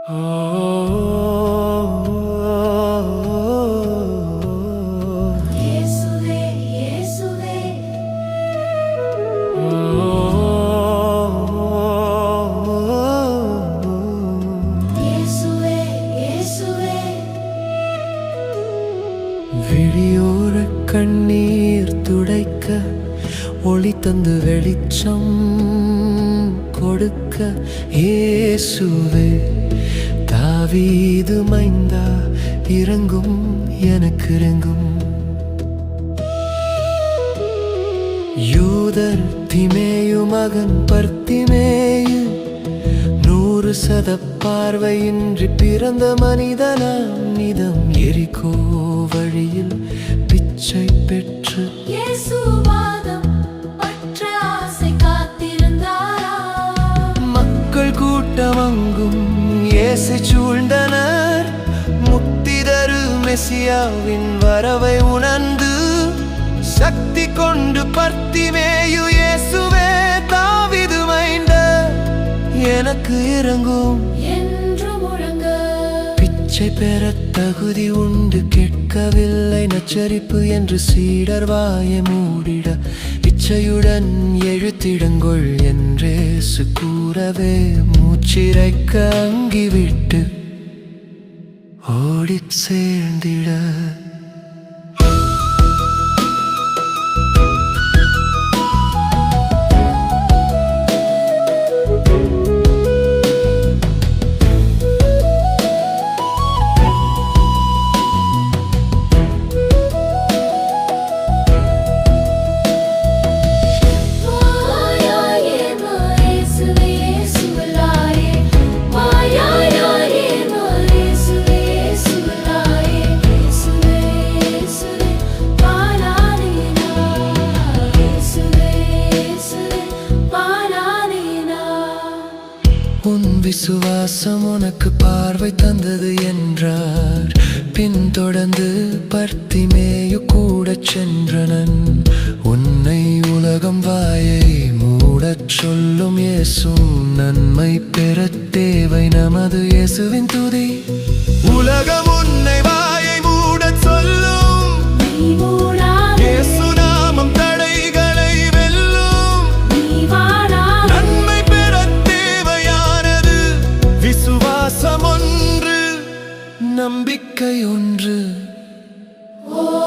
இயேசுவே கண்ணீர் துடைக்க ஒளி தந்து வெளிச்சம். கொடுக்க இயேசுவே. தாவீது மைந்தா இறங்கும் எனக்கு இறங்கும். யூதர் திமேயு மகன் பர்த்திமேயு நூறு சத பார்வையின்றி பிறந்த மனிதனாம் நிதம் எரிகோ வழியில் பிச்சை பெற்று. மக்கள் கூட்டமங்கும் இயேசு சூழ்ந்தனர். முத்திதரு மெசியாவின் வரவை உணர்ந்து சக்தி கொண்டு பர்த்திமேயு இயேசுவே தாவிது மைந்த எனக்கு இறங்கும். பிச்சை பெற தகுதி உண்டு. கேட்கவில்லை. நச்சரிப்பு என்று சீடர் வாயை மூடிட. இச்சையுடன் எழுத்திடுங்கொள் என்றே கூறவே மூச்சிரைக்க அங்கிவிட்டு ஓடிச் சேர்ந்திட உன் விசுவாசம் உனக்கு பார்வை தந்தது என்றார். பின்தொடர்ந்து பர்த்திமேயு கூட சென்றனன். உன்னை உலகம் வாயை மூடச் சொல்லும் இயேசு நன்மை பெறத் தேவை நமது இயேசுவின் துதி. நம்பிக்கை ஒன்று. ஓ